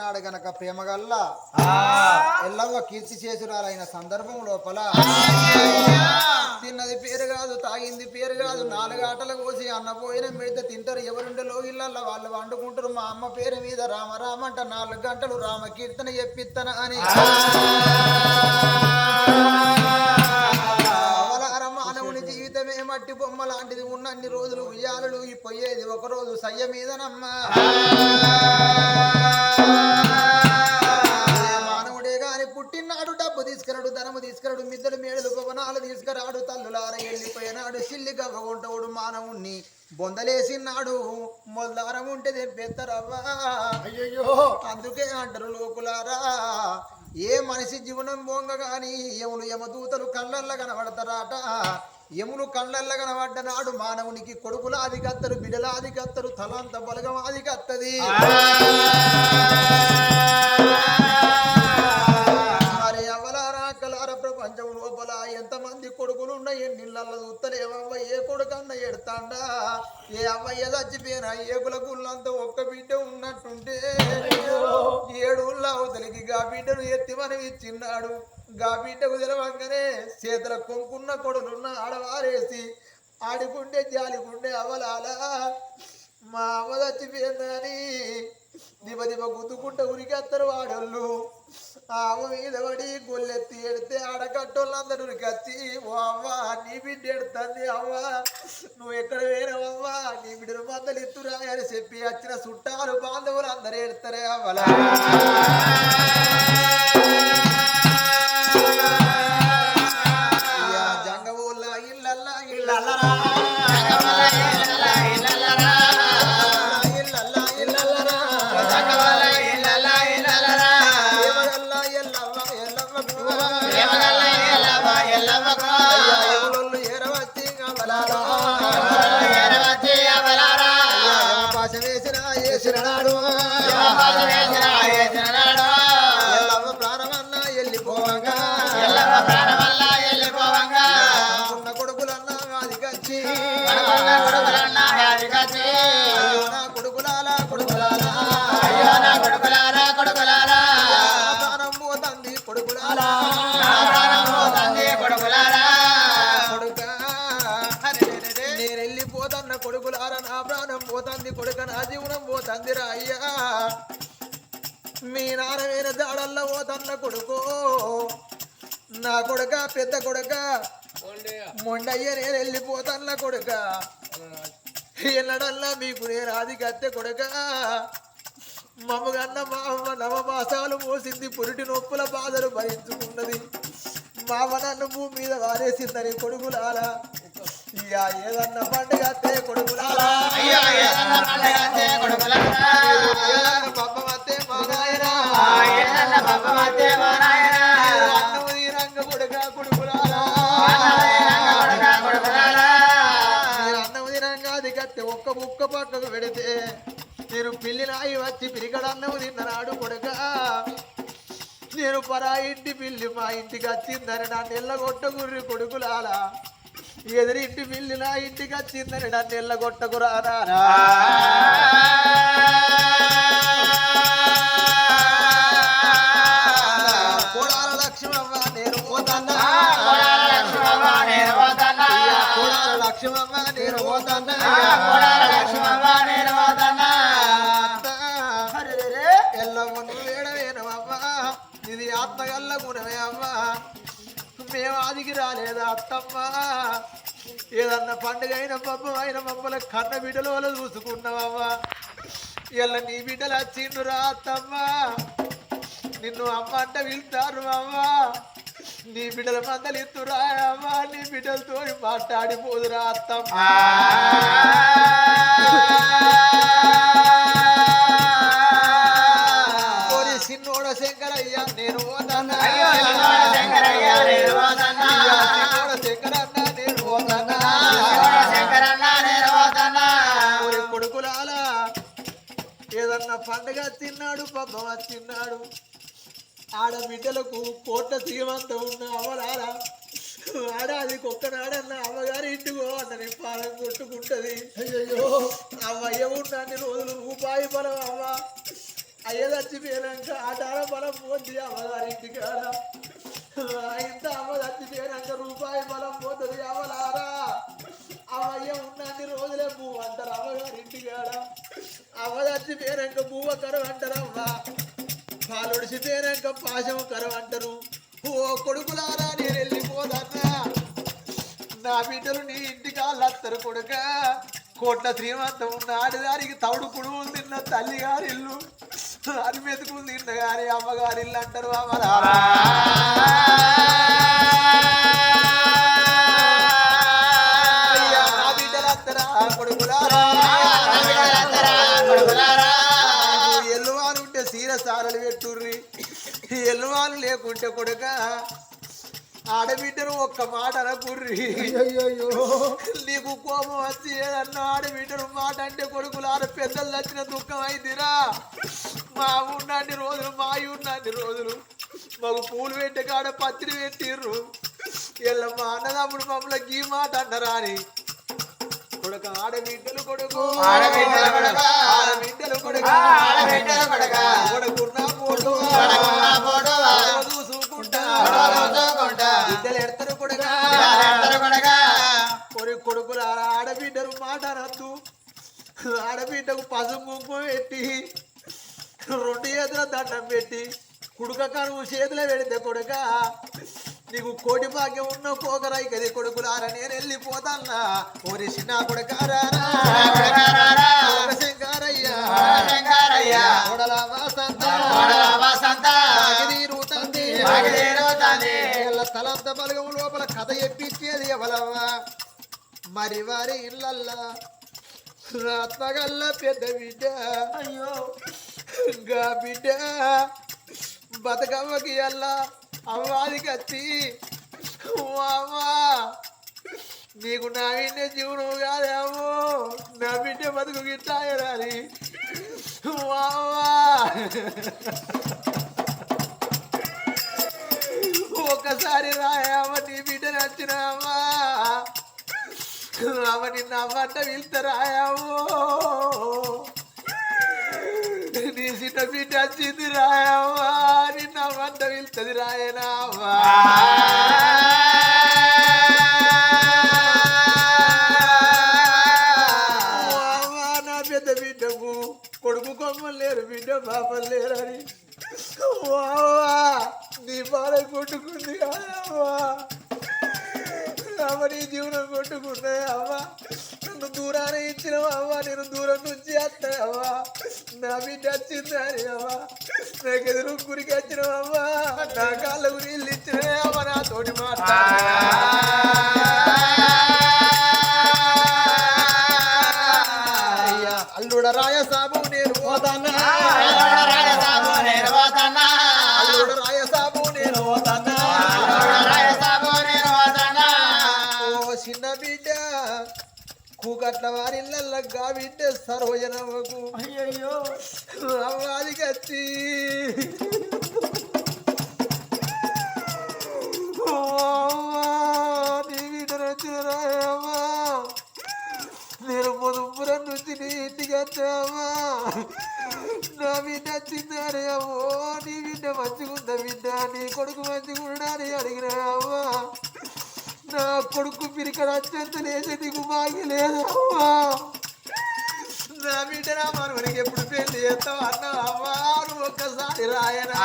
ఏనాడు గనక ప్రేమగల్ల ఎల్లవ్వ కీర్తి చేసురాలైన సందర్భం లోపల తిన్నది పేరు కాదు తాగింది పేరు కాదు నాలుగు ఆటలు కోసి అన్న పోయిన పెడితే తింటారు. ఎవరుండే లోగిళ్ళల్లో వాళ్ళు వండుకుంటారు. మా అమ్మ పేరు మీద రామ రామ అంట నాలుగు గంటలు రామ కీర్తన చెప్పిత్తన అని. మానవుని జీవితమే మట్టి బొమ్మ లాంటిది. ఉన్నన్ని రోజులు ఉయ్యాలలు ఈ పోయేది ఒక రోజు సయ్య మీదనమ్మా. తీసుకురాడు మిద్దలు మేడలు భవనాలు తీసుకురాడు తల్లులార వెళ్ళిపోయినాడు. సిల్లి గవ్వకుంటాడు మానవుణ్ణి బొందలేసినాడు. మొల్దారం ఉంటే తెంపేస్తారవ్వా. అయ్యయ్యో. అందుకే అంటారు లోకులారా ఏ మనిషి జీవనం బొంగ గాని యములు యమదూతలు కళ్ళల్ల కనబడతారట. యములు కళ్ళల్ల కనబడ్డ నాడు మానవునికి కొడుకులాది కత్తరు బిడలాది కత్తరు తలంత బలగమాది కత్తది. ఎంతమంది కొడుకులు ఉన్నాయి ఎన్నిళ్ళల్లో చూస్తలేవమ్మ ఏ కొడుకన్న ఎడతాండా? ఏ అవ్వయ్య చచ్చిపోయినా ఏకుల గుళ్ళంతా ఒక్క బిడ్డ ఉన్నట్టుంటే ఏడు అవతలికి గా బిడ్డను ఎత్తి మనం ఇచ్చిన్నాడు గా బిడ్డకు తెలవంగానే చేతుల కొంకున్న కొడులున్న ఆడవారేసి ఆడుకుంటే జాలికుంటే అవలాలా. మా అమ్మ చచ్చిపోయిందని దివ దివ గుద్దుకుంటే ఉరికేస్తారు వాడళ్ళు. ఆమె మీద పడి గొల్లెత్తి ఎడితే ఆడకట్టోళ్ళందరూ ఉరికొచ్చి ఓ అవ్వ నీ బిడ్డ ఎడుతుంది అవ్వ. నువ్వు ఎక్కడ వేరవవ్వా నీ బిడ్డను మందలు ఎత్తురా అని చెప్పి వచ్చిన చుట్టాలు బాంధవులు అందరూ ఎడతారే అవ్వలా. మీ నాన్నమైన దాడల్లో పోతన్న కొడుకు. నా కొడుక పెద్ద కొడుక. మొండయ్య నేను వెళ్ళిపోతాన్న కొడుక. వెళ్ళడల్లా మీకు నేను ఆది కత్తె కొడుక. మమ్మగన్న మా అమ్మ నవమాసాలు మోసింది పురిటి నొప్పుల బాధలు భరించుకున్నది. మామ నన్ను భూమి మీద వారేసిందని కొడుకులారా. ఇక ఏదన్న పండుగ అత్తే కొడుకులారా. ఒక్క ముక్క పక్కకు పెడితే నేను పిల్లి నాయి వచ్చి పిరికడ అన్నం తిన్ననాడు కొడుక. నేను పరా ఇంటి పిల్లి మా ఇంటికి వచ్చిందని నా ఎల్లగొట్ట గుర్రి కొడుకులాలా. ఎదురింటి పిల్లి నా ఇంటికి వచ్చిందని నా ఎల్లగొట్టకురారా లక్ష్మమ్మ నేను ఎల్లమ్మ నువ్వు వేడవేనవమ్మ ఇది ఆత్మగల్ల గుణమే అమ్మ మేము ఆదికి రాలేదా అత్తమ్మ. ఏదన్నా పండుగ అయిన పబ్బం అయిన మమ్మల్ని కన్న బిడ్డల వల్ల చూసుకున్నావమ్మా ఇలా నీ బిడ్డలు వచ్చిండురా అత్తమ్మ. నిన్ను అమ్మ అంట పిలుస్తారు అమ్మ నీ బిడ్డల మందలు ఎత్తురా అమ్మ నీ బిడ్డలతో మాట్లాడిపోదురా అత్తమ్మ. ఓరి సిన్నోడ శంకరయ్య నేను పోతానా సిన్నోడ శంకరన్న నేను పోతానా ఓరి కొడుకులాల ఏదన్నా పండగ తిన్నాడు పబ్బం తిన్నాడు. ఆడబిడ్డలకు కోట్ల సీమంత ఉన్న అవలారా ఆడాది ఒక్కనాడన్న అమ్మగారి ఇంటికో అన్నని పాలన కొట్టుకుంటది. అయ్యయ్యో. అవ్వ ఏముండని రోజులు రూపాయి బలం అవ్వ. అయ్య చచ్చిపోయాక ఆటాడ బలం పోతుంది అమ్మగారింటి కాడ ఇంత అమ్మ చచ్చిపోయాక రూపాయి బలం పోతుంది అమ్మలారా అవయ్య ఉన్నన్ని రోజులే పువ్వు అంటారు అమ్మగారింటి కాడ అమ్మ చచ్చిపోయాక పువ్వ అంటారు అమ్మ పాలొడిచిపోయాక పాశం కరువు అంటారు. ఓ కొడుకులారా నేను వెళ్ళిపోదన్నా. నా బిడ్డలు నీ ఇంటికి అత్తరు కొడుక. కోట్ల శ్రీమంతం ఉన్న ఆడదానికి తవుడు పుడువు తిన్న తల్లి గారి ఇల్లు అని మెతుకులు తిన్న గారి అమ్మగారి ఇల్లు అంటారు అమ్మలారా నా బిడ్డలు అత్తరా కొడుకులారా. సారలు పెట్టుర్రి. ఎల్లువాలు లేకుంటే కొడుక ఆడబిడ్డను ఒక్క మాట అనకుర్రి. నీకు కోపం వచ్చి ఏదన్నా ఆడబిడ్డను మాట అంటే కొడుకులు ఆడ పెద్దలు వచ్చిన దుఃఖం అయిందిరా. మా ఉన్నన్ని రోజులు మా ఉన్నన్ని రోజులు మాకు పూలు పెట్టే కాడ పత్రి పెట్టిర్రు. ఇలా మా అన్నదమ్ముడు మమ్మల్ని గీ మాట అన్నరా అని. కొడుక ఆడబిడ్డలు కొడుకు ఆడబిడ్డలు కొడుకు. ఆడబిడ్డలు కొడుకు ఆడబిడ్డలు కొడుకు. కొడుకున్న పోటు కొడుకున్న పోటు. చూసుకుంటా చూసుకుంటా. బిడ్డలు ఎడతారు కొడుక కొరి కొడుకులు ఆడబిడ్డలు మాట అనద్దు ఆడబిడ్డకు పసుపు కుంకుమ పెట్టి రెండు చేతుల దండం పెట్టి కుడుక కనువు చేతిలో పెడితే కొడుక నీకు కోటి భాగ్యం ఉన్న పోకరాయి కది కొడుకులారా నేను వెళ్ళిపోతాన్నా. ఓరి చిన్న కొడుకారా శంకారయ్యా కొడల వాసంత సాగినీరు తంది వీళ్ళ తలంత బలగం లోపల కథ ఎప్పించేది ఎవలవ్వా? మరి వారి ఇళ్ళల్లా. ఆత్మగల్ల పెద్ద బిడ్డ. అయ్యో. గా బిడ్డ. బతకమ్మకి అల్లా. అవ్వాది కత్తి అమ్మా నీకు నా బిడ్డ జీవనం కాదేమో. నా బిడ్డ బతుకు గిట్టాయరాలి ఒక్కసారి రాయమ్మ నీ బిడ్డ నచ్చినామా అమ్మ. నిన్న అమ్మంట వెళ్తారాయామో నీ చిన్న బిడ్డ వచ్చింది రాయవ్వా నిన్న వంట వెళ్తుంది రాయనావా నా పెద్ద బిడ్డకు కొడుకు కొమ్మలు లేరు బిడ్డ పాపలు లేరని నీ బాధ కొట్టుకుంది కాదమ్మా నీ జీవనం కొట్టుకున్నా అవ్వ. నన్ను దూరాన ఇచ్చినావు అవ్వ నేను దూరం నుంచి వస్తా నా బిడ్డ వచ్చింది అవ్వా నాకు ఎదురు గురికి వచ్చినావు అవ్వ నా కాళ్ళకు నీళ్ళు ఇచ్చినవే అవ్వ నా తోటి మాట వారిల్లల్లా బిడ్డ సర్వజనమకు అయ్యయ్యో. ఓ అవ్వా, నీ బిడ్డ నచ్చినరాయమ్మా నేను పొదుపురం నుంచి నీ ఇంటికి వచ్చావా? నా బిడ్డ వచ్చిందరే అమ్మో నీ బిడ్డ మంచిగుందా బిడ్డ నీ కొడుకు మంచిగుండా అని అడిగినావా? కొడుకు పిరికడ అత్యంత లేచే దిగు మాగి లేదమ్మా నా బిడ్డ నా మనవనికి ఎప్పుడు పెళ్ళి చేస్తావు అన్నావు అమ్మా? నువ్వు ఒక్కసారి రాయనా?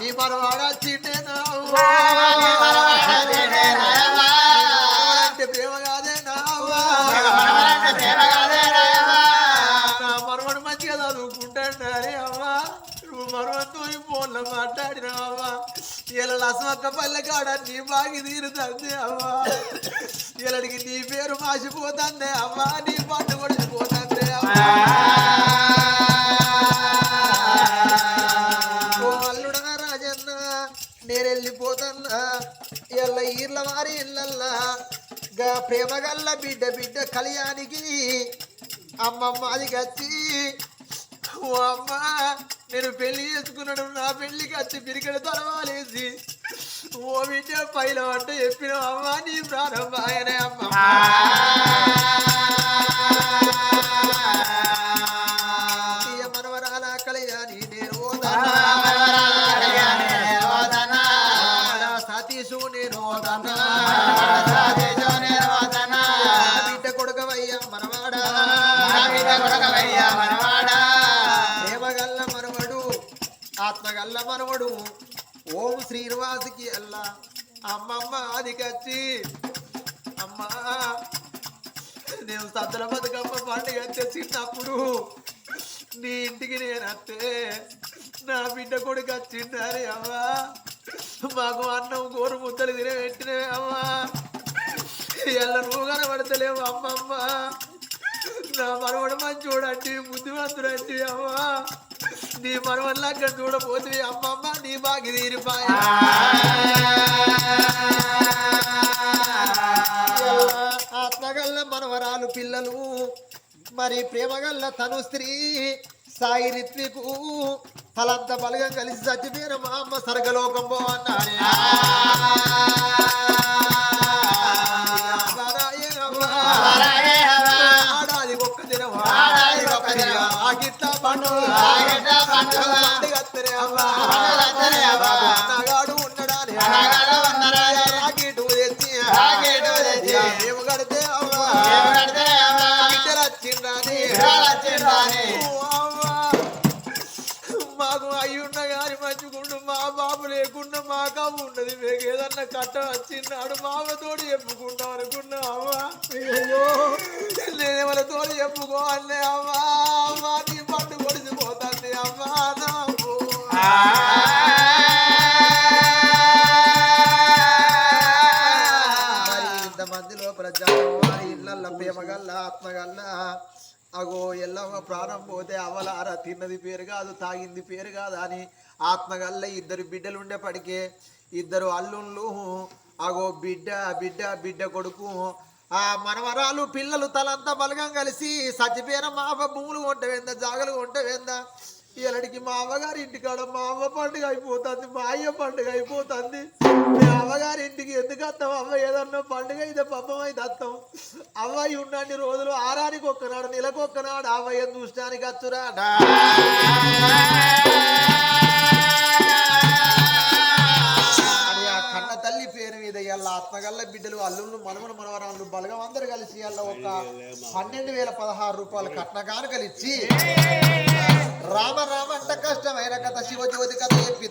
నీ మనవాడ చిన్నేనా మనవతో ఈ ఫోన్లో మాట్లాడినావా? ఇలా లసమక్క పల్లె కాడ నీ బాగి తీరుతుంది అమ్మా. ఇలాడికి నీ పేరు మాసిపోతుంది అమ్మా. నీ పాట కొడిచిపోతుంది అమ్మా. ఓ రాజన్న నేను వెళ్ళిపోతున్నా ఎల్ల ఈర్ల వారి ఇళ్ళల్లా. గా ప్రేమ గల్ల బిడ్డ బిడ్డ కళ్యాణికి అమ్మమ్మ అది గచ్చి ఓ అమ్మ నేను పెళ్ళి చేసుకున్నాడు నా పెళ్ళికి వచ్చి పిరికడ తరవాలేసి ఓ విద్య పైలో అంటే చెప్పిన అమ్మ నీ ప్రారంభ ఆయనే అమ్మ. మనవడు ఓం శ్రీనివాసుకి అల్లా. అమ్మమ్మ అది కచ్చి అమ్మా నేను సద్దల బతుకమ్మ పండుగ చేసినప్పుడు నీ ఇంటికి నేను అత్తే నా బిడ్డ కొడుకు వచ్చిందని అమ్మా మాకు అన్నం కూర ముద్దలు తినబెట్టినవే అమ్మా ఎల్ల నువ్వు కనబడతలేవు అమ్మమ్మ. నా మనవడు మంచి చూడండి బుద్ధిమంతుడండి అమ్మా నీ మనవల్లా అక్కడ చూడపోతే బాగి తీరిపాయ. ఆత్మగల్ల మనవరాలు పిల్లలు మరి ప్రేమగల్ల తను స్త్రీ సాయి రిత్వికు తలంత బలగం కలిసి చచ్చిపోయిన మా అమ్మ సర్గలోకం బాగున్నారే వరాడే అన్నగాడు ఉన్నడానే. రాకెట్ తెచ్చి. రాకెట్ తెచ్చి. ఏమి కడితే వచ్చిండ్రాని. వచ్చిండ్రాని. మాకు అయ్యున్న గాని మంచుకుంటూ మా బాబు లేకుండా మా కవ్వు ఉన్నది. మీకు ఏదన్నా కట్ట వచ్చిన్నాడు మామతోడు చెప్పుకుంటాం అనుకున్నా అయ్యో నేనేమలతోడు చెప్పుకోవాలి అవ్వా. అవ్వా నీ పండు కొడిసిపోతుంది అవ్వా. నాకు ఇంతమంది లోపల వారి ఇళ్ళల్లో ప్రేమగల్ల ఆత్మగల్ల. అగో ఎల్లమ్మ ప్రాణం పోతే అవలార తిన్నది పేరు కాదు తాగింది పేరు కాదు అని ఆత్మగల్ల ఇద్దరు బిడ్డలు ఉండేపటికే ఇద్దరు అల్లుళ్ళు అగో బిడ్డ బిడ్డ బిడ్డ కొడుకు. ఆ మనవరాలు పిల్లలు తలంతా బలగం కలిసి సచ్చిపోయిన మా భూములు కొంటవేందా జాగలు కొంటవేందా? ఇలాడికి మా అవ్వగారి ఇంటికాడ మా అవ్వ పండుగ అయిపోతుంది మా అయ్య పండుగ అయిపోతుంది. మీ అవ్వగారి ఇంటికి ఎందుకు వస్తాం అవ్వ? ఏదన్నా పండుగ అయితే పబ్బం అయితే వస్తాం. అవ్వయి ఉన్నన్ని రోజులు ఆరానికి ఒక్కనాడు నెలకు ఒక్కనాడు అవ్వయ్య చూడడానికి వచ్చురా. కన్న తల్లి పేరు మీద ఇవాళ ఆత్మగల్ల బిడ్డలు అల్లుళ్ళు మనమను మనవరాళ్ళు బలగం అందరు కలిసి ఇవాళ ఒక పన్నెండు వేల పదహారు రూపాయలు కట్న కానుకలు ఇచ్చి రామ రామ అంట కష్టమైన కథ శివజ్యోతి కథ చెప్పి